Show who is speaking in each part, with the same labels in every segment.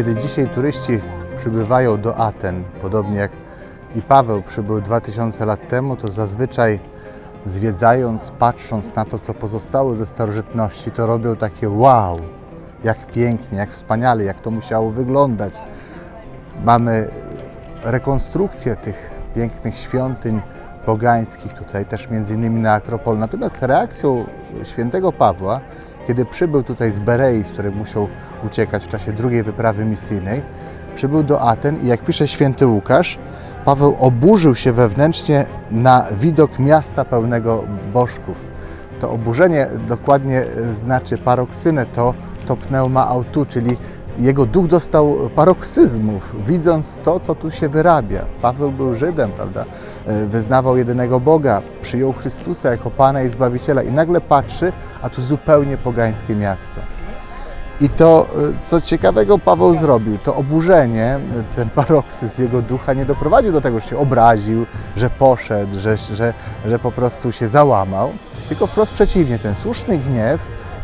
Speaker 1: kiedy dzisiaj turyści przybywają do Aten, podobnie jak i Paweł przybył 2000 lat temu, to zazwyczaj zwiedzając, patrząc na to, co pozostało ze starożytności, to robią takie wow, jak pięknie, jak wspaniale, jak to musiało wyglądać. Mamy rekonstrukcję tych pięknych świątyń pogańskich tutaj też między innymi na Akropolu. Natomiast reakcją świętego Pawła, kiedy przybył tutaj z Berei, z której musiał uciekać w czasie drugiej wyprawy misyjnej, przybył do Aten i jak pisze święty Łukasz, Paweł oburzył się wewnętrznie na widok miasta pełnego bożków. To oburzenie dokładnie znaczy paroksynę, to, to pneuma autu, czyli jego duch dostał paroksyzmów, widząc to, co tu się wyrabia. Paweł był Żydem, prawda? E, Wyznawał jedynego Boga, przyjął Chrystusa jako Pana i Zbawiciela i nagle patrzy, a tu zupełnie pogańskie miasto. I to, e, co ciekawego Paweł zrobił, to oburzenie, ten paroksyzm jego ducha nie doprowadził do tego, że się obraził, że poszedł, że, że, że po prostu się załamał, tylko wprost przeciwnie, ten słuszny gniew,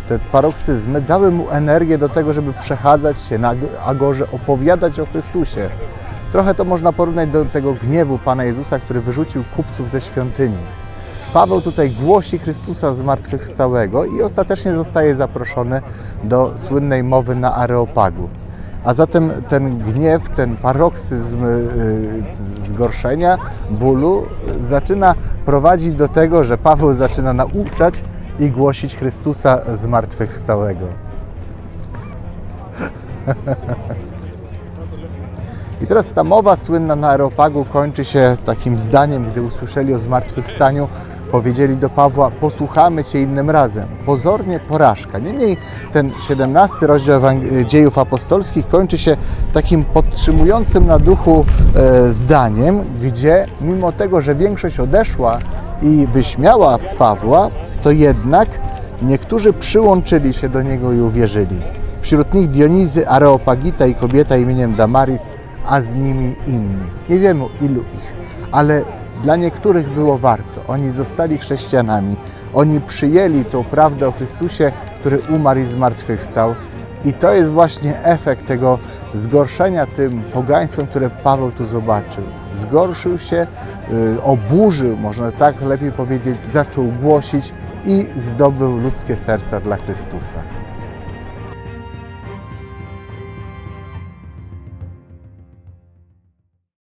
Speaker 1: te paroksyzmy dały mu energię do tego, żeby przechadzać się na agorze, opowiadać o Chrystusie. Trochę to można porównać do tego gniewu Pana Jezusa, który wyrzucił kupców ze świątyni. Paweł tutaj głosi Chrystusa zmartwychwstałego i ostatecznie zostaje zaproszony do słynnej mowy na Areopagu. A zatem ten gniew, ten paroksyzm y, zgorszenia, bólu zaczyna prowadzić do tego, że Paweł zaczyna nauczać i głosić Chrystusa zmartwychwstałego. I teraz ta mowa słynna na Areopagu kończy się takim zdaniem, gdy usłyszeli o zmartwychwstaniu, powiedzieli do Pawła, posłuchamy Cię innym razem. Pozornie porażka. Niemniej ten 17 rozdział Ewang- dziejów apostolskich kończy się takim podtrzymującym na duchu e, zdaniem, gdzie mimo tego, że większość odeszła i wyśmiała Pawła, to jednak niektórzy przyłączyli się do niego i uwierzyli. Wśród nich Dionizy, Areopagita i kobieta imieniem Damaris, a z nimi inni. Nie wiemy ilu ich, ale dla niektórych było warto. Oni zostali chrześcijanami. Oni przyjęli tą prawdę o Chrystusie, który umarł i zmartwychwstał. I to jest właśnie efekt tego zgorszenia tym pogaństwem, które Paweł tu zobaczył. Zgorszył się, y, oburzył, można tak lepiej powiedzieć, zaczął głosić i zdobył ludzkie serca dla Chrystusa.